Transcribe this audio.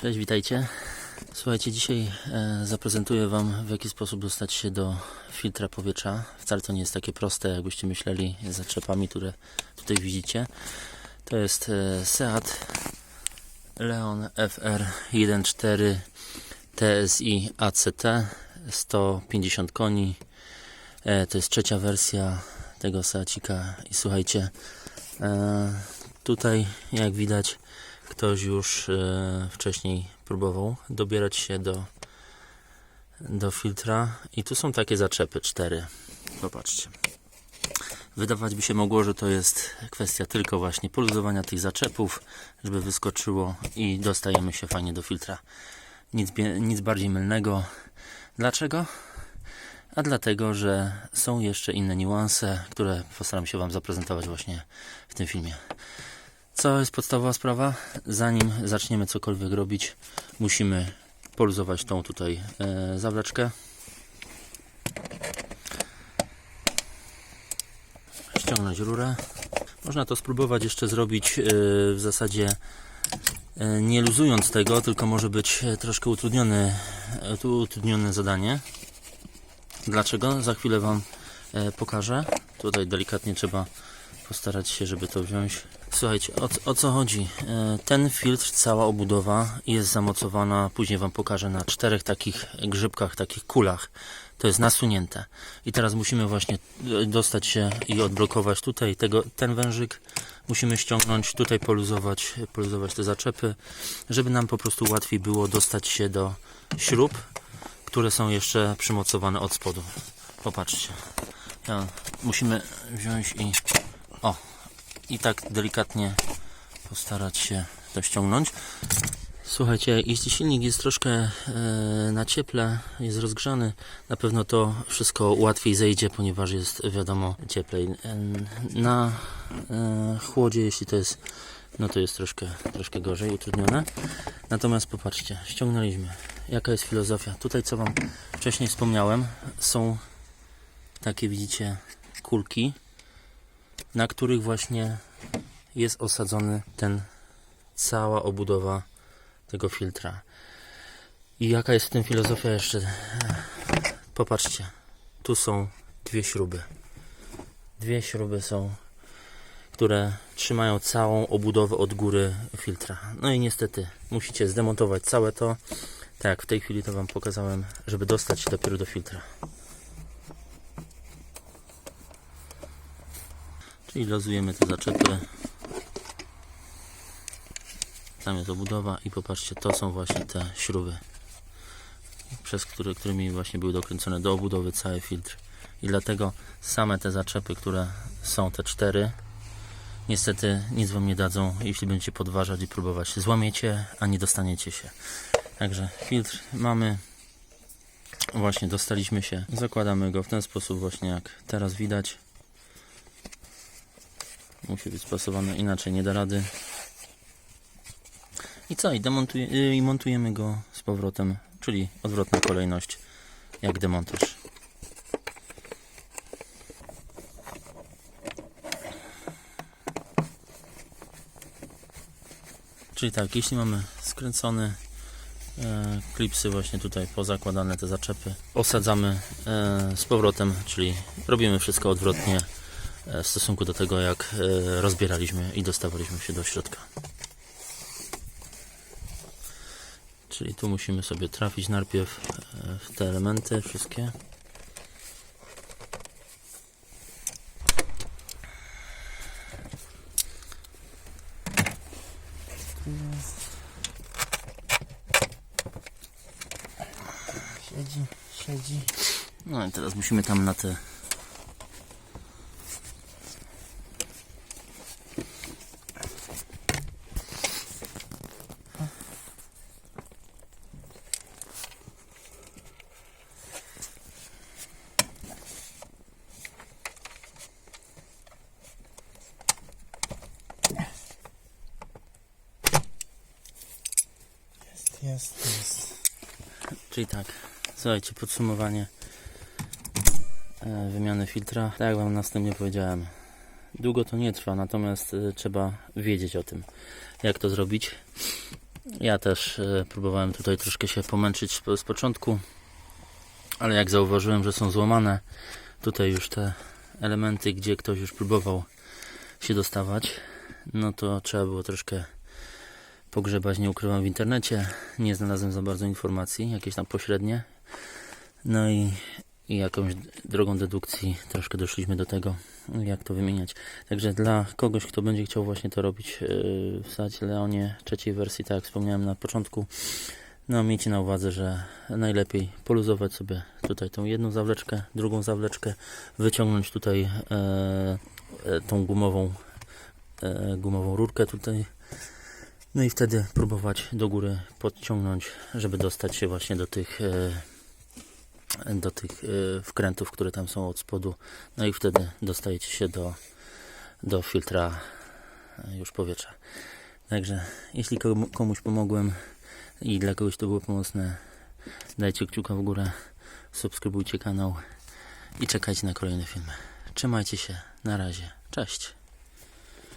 Cześć, witajcie. Słuchajcie, dzisiaj e, zaprezentuję Wam w jaki sposób dostać się do filtra powietrza. Wcale to nie jest takie proste, jakbyście myśleli, z zaczepami, które tutaj widzicie. To jest e, Seat Leon FR 1.4 TSI ACT 150 koni. E, to jest trzecia wersja tego Seacika i słuchajcie, tutaj jak widać ktoś już e, wcześniej próbował dobierać się do, do filtra i tu są takie zaczepy, cztery. Popatrzcie. Wydawać by się mogło, że to jest kwestia tylko właśnie poluzowania tych zaczepów, żeby wyskoczyło i dostajemy się fajnie do filtra. Nic, nic bardziej mylnego. Dlaczego? A dlatego, że są jeszcze inne niuanse, które postaram się Wam zaprezentować właśnie w tym filmie. Co jest podstawowa sprawa? Zanim zaczniemy cokolwiek robić, musimy poluzować tą tutaj e, zawleczkę. Ściągnąć rurę. Można to spróbować jeszcze zrobić e, w zasadzie e, nie luzując tego, tylko może być e, troszkę utrudniony, e, tu utrudnione zadanie. Dlaczego? Za chwilę Wam pokażę. Tutaj delikatnie trzeba postarać się, żeby to wziąć. Słuchajcie, o, o co chodzi? E, Ten filtr, cała obudowa jest zamocowana, później Wam pokażę, na czterech takich grzybkach, takich kulach. To jest nasunięte. I teraz musimy właśnie e, dostać się i odblokować tutaj tego, ten wężyk. Musimy ściągnąć, tutaj poluzować, poluzować te zaczepy, żeby nam po prostu łatwiej było dostać się do śrub, które są jeszcze przymocowane od spodu. Popatrzcie. Ja, musimy wziąć i i tak delikatnie postarać się to ściągnąć. Słuchajcie, jeśli silnik jest troszkę e, na cieple, jest rozgrzany, na pewno to wszystko łatwiej zejdzie, ponieważ jest wiadomo cieplej. E, na e, chłodzie, jeśli to jest, no to jest troszkę, troszkę gorzej, utrudnione. Natomiast popatrzcie, ściągnęliśmy. Jaka jest filozofia? Tutaj, co Wam wcześniej wspomniałem, są takie, widzicie, kulki, na których właśnie jest osadzony ten cała obudowa tego filtra. I jaka jest w tym filozofia jeszcze? Popatrzcie, tu są dwie śruby. Dwie śruby są, które trzymają całą obudowę od góry filtra. No i niestety musicie zdemontować całe to, tak jak w tej chwili to Wam pokazałem, żeby dostać się dopiero do filtra. Czyli lozujemy te zaczepy. Tam jest obudowa i popatrzcie, to są właśnie te śruby, przez które, którymi właśnie były dokręcone do obudowy cały filtr. I dlatego same te zaczepy, które są te cztery, niestety nic Wam nie dadzą, jeśli będziecie podważać i próbować. Złamiecie, a nie dostaniecie się. Także filtr mamy. Właśnie dostaliśmy się. Zakładamy go w ten sposób właśnie jak teraz widać. Musi być spasowane, inaczej nie da rady. I co? I, demontuje, y, I montujemy go z powrotem, czyli odwrotna kolejność jak demontaż. Czyli tak, jeśli mamy skręcone e, klipsy właśnie tutaj pozakładane te zaczepy, osadzamy e, z powrotem, czyli robimy wszystko odwrotnie w stosunku do tego jak e, rozbieraliśmy i dostawaliśmy się do środka. Czyli tu musimy sobie trafić najpierw e, w te elementy wszystkie. Siedzi, siedzi. No i teraz musimy tam na te Jest, jest. Czyli tak, słuchajcie, podsumowanie e, wymiany filtra. Tak jak Wam następnie powiedziałem, długo to nie trwa, natomiast e, trzeba wiedzieć o tym, jak to zrobić. Ja też e, próbowałem tutaj troszkę się pomęczyć z początku, ale jak zauważyłem, że są złamane tutaj już te elementy, gdzie ktoś już próbował się dostawać, no to trzeba było troszkę pogrzebać, nie ukrywam w internecie. Nie znalazłem za bardzo informacji, jakieś tam pośrednie. No i, i jakąś drogą dedukcji troszkę doszliśmy do tego, jak to wymieniać. Także dla kogoś, kto będzie chciał właśnie to robić yy, w Leonie trzeciej wersji, tak jak wspomniałem na początku, no miejcie na uwadze, że najlepiej poluzować sobie tutaj tą jedną zawleczkę, drugą zawleczkę, wyciągnąć tutaj e, e, tą gumową, e, gumową rurkę tutaj, no i wtedy próbować do góry podciągnąć, żeby dostać się właśnie do tych e, do tych e, wkrętów, które tam są od spodu. No i wtedy dostajecie się do, do filtra e, już powietrza. Także jeśli komu- komuś pomogłem i dla kogoś to było pomocne, dajcie kciuka w górę, subskrybujcie kanał i czekajcie na kolejne filmy. Trzymajcie się, na razie, cześć.